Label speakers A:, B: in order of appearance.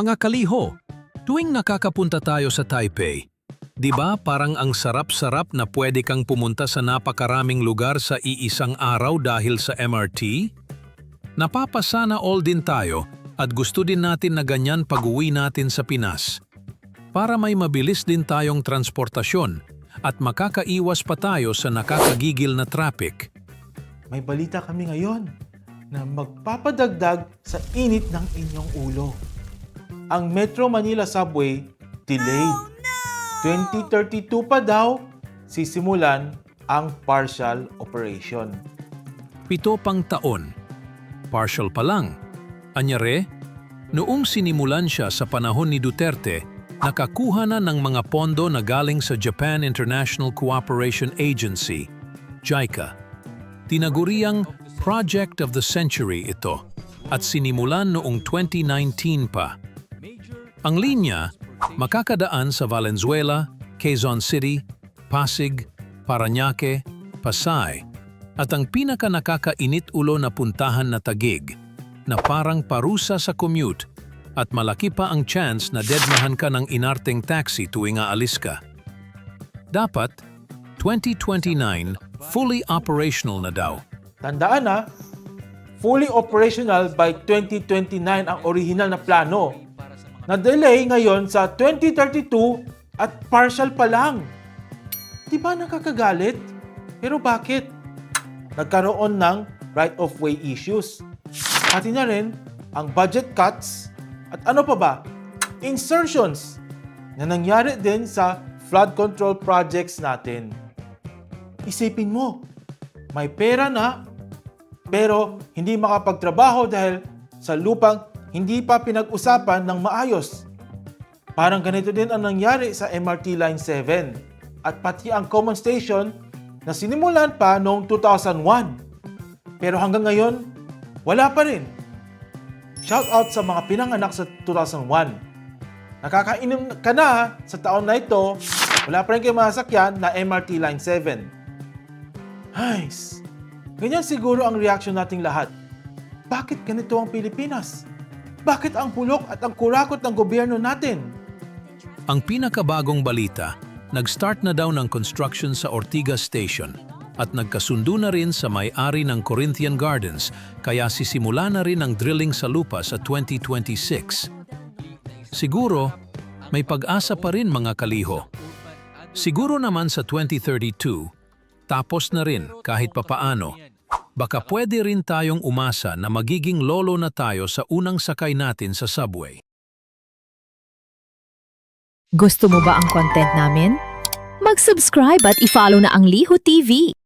A: Mga kaliho, tuwing nakakapunta tayo sa Taipei, di ba parang ang sarap-sarap na pwede kang pumunta sa napakaraming lugar sa iisang araw dahil sa MRT? Napapasana all din tayo at gusto din natin na ganyan pag-uwi natin sa Pinas. Para may mabilis din tayong transportasyon at makakaiwas pa tayo sa nakakagigil na traffic.
B: May balita kami ngayon na magpapadagdag sa init ng inyong ulo. Ang Metro Manila Subway delayed. 2032 pa daw sisimulan ang partial operation.
A: Pito pang taon. Partial pa lang. Anyare, noong sinimulan siya sa panahon ni Duterte, nakakuha na ng mga pondo na galing sa Japan International Cooperation Agency, JICA. Tinaguriang Project of the Century ito at sinimulan noong 2019 pa. Ang linya, makakadaan sa Valenzuela, Quezon City, Pasig, Parañaque, Pasay, at ang pinaka nakakainit ulo na puntahan na tagig, na parang parusa sa commute at malaki pa ang chance na dedmahan ka ng inarteng taxi tuwing aalis ka. Dapat, 2029, fully operational na daw.
B: Tandaan na, fully operational by 2029 ang original na plano. Na-delay ngayon sa 2032 at partial pa lang. Di ba nakakagalit? Pero bakit? Nagkaroon ng right-of-way issues. Pati na rin ang budget cuts at ano pa ba? Insertions na nangyari din sa flood control projects natin. Isipin mo, may pera na pero hindi makapagtrabaho dahil sa lupang hindi pa pinag-usapan ng maayos. Parang ganito din ang nangyari sa MRT Line 7 at pati ang common station na sinimulan pa noong 2001. Pero hanggang ngayon, wala pa rin. Shout out sa mga pinanganak sa 2001. Nakakainom ka na sa taon na ito, wala pa rin kayo masakyan na MRT Line 7. Hays, ganyan siguro ang reaction nating lahat. Bakit ganito ang Pilipinas? Bakit ang pulok at ang kurakot ng gobyerno natin?
A: Ang pinakabagong balita, nag-start na daw ng construction sa Ortigas Station at nagkasundo na rin sa may-ari ng Corinthian Gardens kaya sisimula na rin ang drilling sa lupa sa 2026. Siguro, may pag-asa pa rin mga kaliho. Siguro naman sa 2032, tapos na rin kahit papaano. Baka pwede rin tayong umasa na magiging lolo na tayo sa unang sakay natin sa subway.
C: Gusto mo ba ang content namin? Mag-subscribe at i-follow na ang Liho TV.